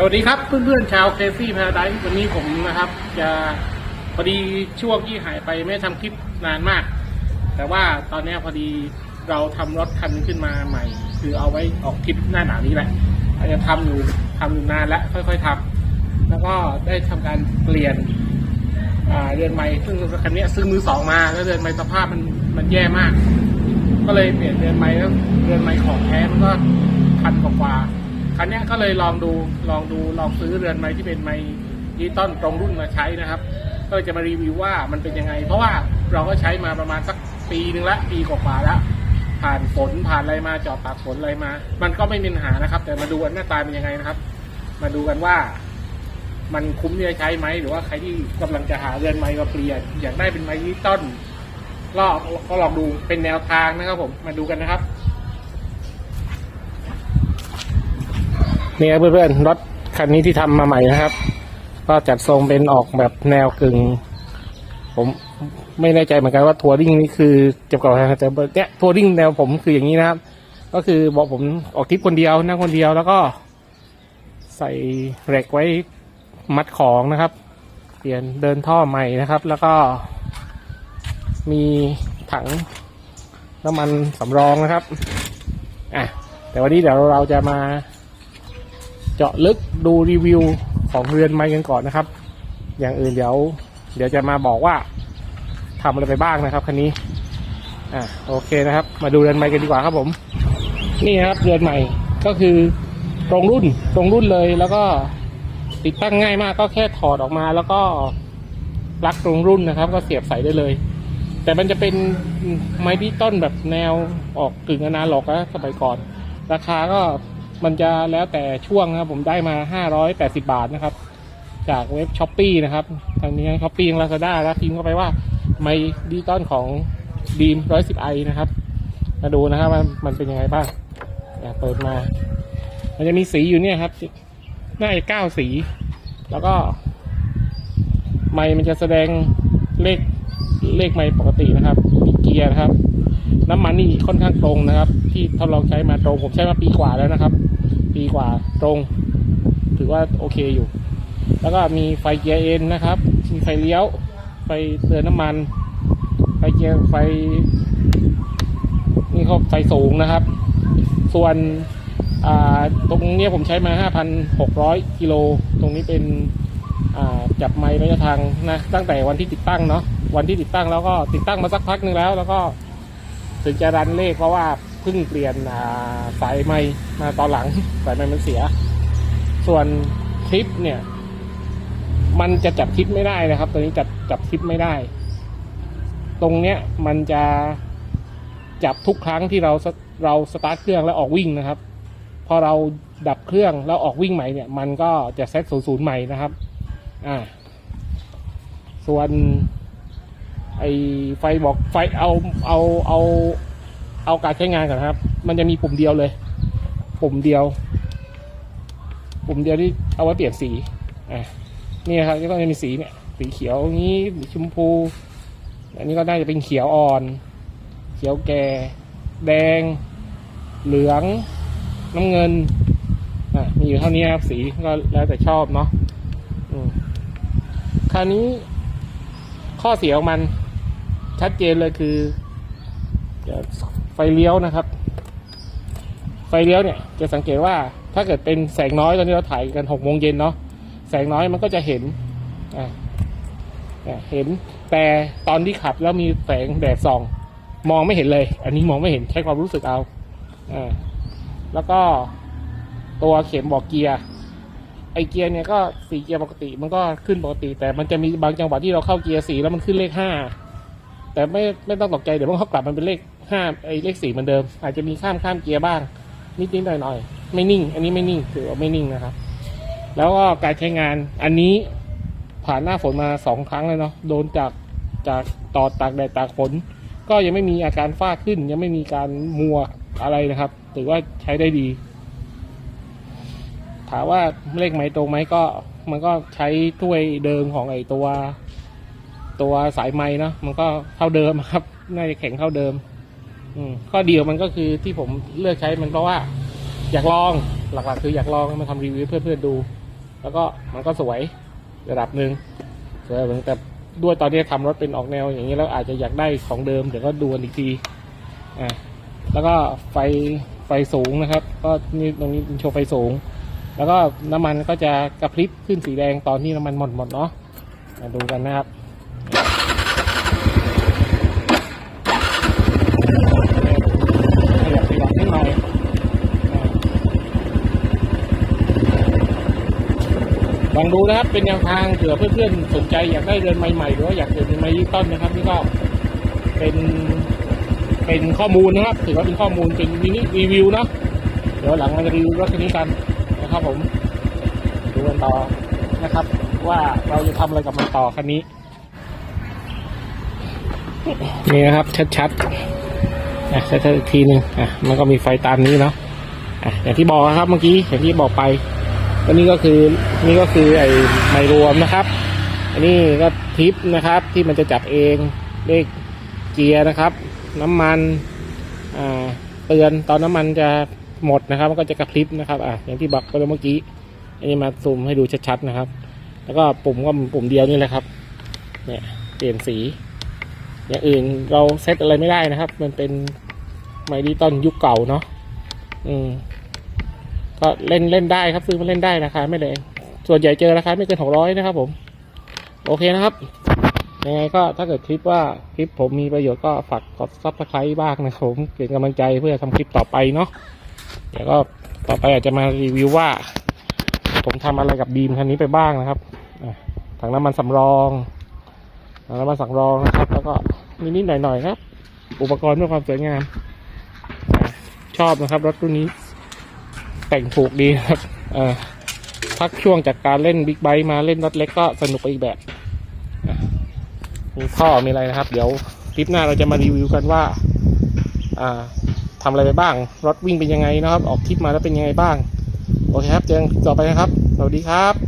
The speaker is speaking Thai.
สวัสดีครับเพื่อนๆชาวเคซี่พาราไดวันนี้ผมนะครับ จะพอดีช่วงที่หายไปไม่ได้ทำคลิปนานมาก แต่ว่าตอนนี้พอดีเราทำรถคันนึงขึ้นมาใหม่ คือเอาไว้ออกคลิปหน้าหนาวนี้แหละอาจจะทำอยู่ทำอยู่นานแล้วค่อยๆทำแล้วก็ได้ทำการเปลี่ยนเรือนไม้ซึ่งคันนี้ซื้อมือสองมาแล้วเรือนไม้สภาพมันมันแย่มาก ก็เลยเปลี่ยนเรือนไม้แล้วเรือนไม้ของแท้มันก็พันกว่า คันเนี้ก็เลยลองดูลองดูลองซื้อเรือนไม้ที่เป็นไม้ดิจิตอลตรงรุ่นมาใช้นะครับ ก็จะมารีวิวว่ามันเป็นยังไง เพราะว่าเราก็ใช้มาประมาณสักปีหนึ่งละปีกว่าแล้วผ่านฝนผ่านอะไรมาจอดตากฝนอะไรมา มันก็ไม่มีปัญหานะครับ แต่มาดูกันหน้าตาเป็นยังไงนะครับ มาดูกันว่า มันคุ้มที่จะใช้ไหมหรือว่าใครที่กำลังจะหาเรือนไม้มาเปลี่ยนอยากได้เป็นไม้ดิจิตอลก็ก็ลองดูเป็นแนวทางนะครับผมมาดูกันนะครับ นี่ครับเพื่อนๆรถคันนี้ที่ทำมาใหม่นะครับ ก็จัดทรงเป็นออกแบบแนวกึ่ง ผมไม่แน่ใจเหมือนกันว่าทัวริงนี่คือเกี่ยวกับอะไรแต่เนี้ยทัวริงแนวผมคืออย่างนี้นะครับ ก็คือบอกผมออกทริปคนเดียวนั่งคนเดียวแล้วก็ ใส่เหล็กไว้มัดของนะครับ เปลี่ยนเดินท่อใหม่นะครับ แล้วก็มีถังน้ำมันสำรองนะครับ อะ แต่วันนี้เดี๋ยวเราจะมา เจาะลึกดูรีวิวของเรือนไม้กันก่อนนะครับ อย่างอื่นเดี๋ยว เดี๋ยวจะมาบอกว่าทำอะไรไปบ้างนะครับคันนี้อะโอเคนะครับ มาดูเรือนไม้กันดีกว่าครับผม นี่ครับเรือนใหม่ก็คือตรงรุ่นตรงรุ่นเลยแล้วก็ติดตั้งง่ายมากก็แค่ถอดออกมาแล้วก็ปลั๊กตรงรุ่นนะครับ ก็เสียบใส่ได้เลย แต่มันจะเป็นไม้ดิจิต้นแบบแนวออกกึ่งอนาล็อกนะสมัยก่อน ราคาก็ มันจะแล้วแต่ช่วงนะครับผมได้มา 580 บาทนะครับ จากเว็บช้อปปีนะครับทางนี้ช้อปปี้ลาซาด้าแล้วพิมพ์เข้าไปว่าไมดิจิตอลของดีม 110 i นะครับ มาดูนะครับว่ามันเป็นยังไงบ้างอะเปิดมา มันจะมีสีอยู่เนี่ยครับ น่าจะเก้าสี แล้วก็ ไมมันจะแสดงเลขเลขไมปกตินะครับ มีเกียร์นะครับ น้ำมันนี่ค่อนข้างตรงนะครับ ที่ทดลองใช้มาตรงผมใช้มาปีกว่าแล้วนะครับ ปีกว่าตรง ถือว่าโอเคอยู่ แล้วก็มีไฟเกียร์เอ็นนะครับ มีไฟเลี้ยว ไฟเตือนน้ำมัน ไฟเกียร์ไฟนี่เขาไฟสูงนะครับ ส่วนตรงนี้ผมใช้มา 5,600 กิโล ตรงนี้เป็นจับไม้ระยะทางนะ ตั้งแต่วันที่ติดตั้งเนาะ วันที่ติดตั้งแล้วก็ติดตั้งมาสักพักหนึ่งแล้ว แล้วก็ ถึงจะรันเลขเพราะว่าเพิ่งเปลี่ยนสายไม้มาตอนหลังสายไม้มันเสีย ส่วนคลิปเนี่ย มันจะจับคลิปไม่ได้นะครับ ตัวนี้จับจับคลิปไม่ได้ ตรงเนี้ยมันจะจับทุกครั้งที่เราเราสตาร์ทเครื่องแล้วออกวิ่งนะครับ พอเราดับเครื่องแล้วออกวิ่งใหม่เนี่ย มันก็จะเซตศูนย์ศูนย์ใหม่นะครับ อ่า ส่วน ไอไฟบอกไฟเอาเอาเอาเอาการใช้งานก่อนครับ มันจะมีปุ่มเดียวเลย ปุ่มเดียว ปุ่มเดียวที่เอาไว้เปลี่ยนสีอะนี่ครับก็จะมีสีเนี่ยสีเขียวอย่างนี้ชมพูอันนี้ก็น่าจะเป็นเขียวอ่อน เขียวแก่ แดง เหลือง น้ำเงินอะมีอยู่เท่านี้ครับสีก็แล้วแต่ชอบเนาะอืมคราวนี้ข้อเสียของมัน ชัดเจนเลยคือไฟเลี้ยวนะครับ ไฟเลี้ยวเนี่ยจะสังเกตว่าถ้าเกิดเป็นแสงน้อยตอนนี้เราถ่ายกันหกโมงเย็นเนาะแสงน้อยมันก็จะเห็นเห็นแต่ตอนที่ขับแล้วมีแสงแดดส่อง มองไม่เห็นเลย อันนี้มองไม่เห็นใช้ความรู้สึกเอาอแล้วก็ตัวเข็มบอกเกียร์ไอเกียร์เนี่ยก็สี่เกียร์ปกติ มันก็ขึ้นปกติ แต่มันจะมีบางจังหวะที่เราเข้าเกียร์สี่แล้วมันขึ้นเลขห้า แต่ไม่ไม่ต้องตกใจเดี๋ยวมันเขากลับมันเป็นเลขห้าไอเลขสี่เหมือนเดิม อาจจะมีข้ามข้ามเกียร์บ้างนิดนิดหน่อยหน่อยไม่นิ่ง อันนี้ไม่นิ่งถือว่าไม่นิ่งนะครับ แล้วก็การใช้งานอันนี้ผ่านหน้าฝนมาสองครั้งเลยเนาะโดนจากจากตอดตากแดดตากฝนก็ยังไม่มีอาการฝ้าขึ้น ยังไม่มีการมัวอะไรนะครับถือว่าใช้ได้ดีถามว่าเลขไหมตรงไหมก็มันก็ใช้ถ้วยเดิมของไอตัว ตัวสายไม้เนาะมันก็เท่าเดิมครับ น่าจะแข็งเท่าเดิม อืมข้อเดียวมันก็คือที่ผมเลือกใช้มันเพราะว่า อยากลองหลักๆ คืออยากลองมาทำรีวิวเพื่อนๆดู แล้วก็มันก็สวยระดับหนึ่งสวยแต่ด้วยตอนนี้ทำรถเป็นออกแนวอย่างนี้แล้วอาจจะอยากได้ของเดิมเดี๋ยวก็ดูอีกทีอ่าแล้วก็ไฟไฟสูงนะครับ ก็นี่ตรงนี้เป็นโชว์ไฟสูง แล้วก็น้ำมันก็จะกระพริบขึ้นสีแดงตอนที่น้ำมันหมดหมดเนาะมาดูกันนะครับ ขยับขยับนิดหน่อยอ่าล องดูนะครับ เป็นแนวทางเผื่อเพื่อนๆสนใจอยากได้เรือนใหม่ๆหรือว่าอยากเดินเรือนไม้ยืดต้นนะครับนี่ก็เป็นเป็นข้อมูลนะครับ ถือว่าเป็นข้อมูลเป็นมินิรีวิวเนาะเดี๋ยวหลังมาจะรีวิวรถคันนี้กันนะครับผมดูกันต่อนะครับ ว่าเราจะทำอะไรกับมันต่อคันนี้นี่นะครับ ชัดๆอะชัดๆอีกทีหนึ่งอะมันก็มีไฟตามนี้เนาะอะอย่างที่บอกนะครับเมื่อกี้อย่างที่บอกไป อันนี้ก็คือนี่ก็คือไอ้ไมรวมนะครับ อันนี้ก็ทิปนะครับที่มันจะจับเองเลขเกียร์นะครับ น้ำมันอ่าเตือนตอนน้ำมันจะหมดนะครับมันก็จะกระพริบนะครับอะอย่างที่บอกไปเมื่อกี้ อันนี้มาซูมให้ดูชัดๆนะครับ แล้วก็ปุ่มก็ปุ่มเดียวนี่แหละครับเนี่ยเปลี่ยนสี อย่างอื่นเราเซตอะไรไม่ได้นะครับ มันเป็นไมดิตอนยุคเก่าเนาะอืม ก็เล่นเล่นได้ครับซื้อมาเล่นได้ราคาไม่แรงส่วนใหญ่เจอราคาไม่เกินหกร้อยนะครับผม โอเคนะครับยังไงก็ถ้าเกิดคลิปว่าคลิปผมมีประโยชน์ก็ฝากกดซับสไครต์บ้างนะครับผมเป็นกำลังใจเพื่อทำคลิปต่อไปเนาะเดี๋ยวก็ต่อไปอาจจะมารีวิวว่า ผมทำอะไรกับบีมคันนี้ไปบ้างนะครับถังน้ำมันสำรองถังน้ำมันสำรองนะครับ แล้วก็นิดๆหน่อยๆครับ อุปกรณ์เพื่อความสวยงาม ชอบนะครับรถรุ่นนี้ แต่งถูกดีครับอ่อพักช่วงจากการเล่นบิ๊กไบค์มาเล่นรถเล็กก็สนุกไปอีกแบบอะมีท่อมีอะไรนะครับ เดี๋ยวคลิปหน้าเราจะมารีวิวกันว่าอ่าทำอะไรไปบ้าง รถวิ่งเป็นยังไงนะครับ ออกคลิปมาแล้วเป็นยังไงบ้าง โอเคครับเจอกันต่อไปนะครับ สวัสดีครับ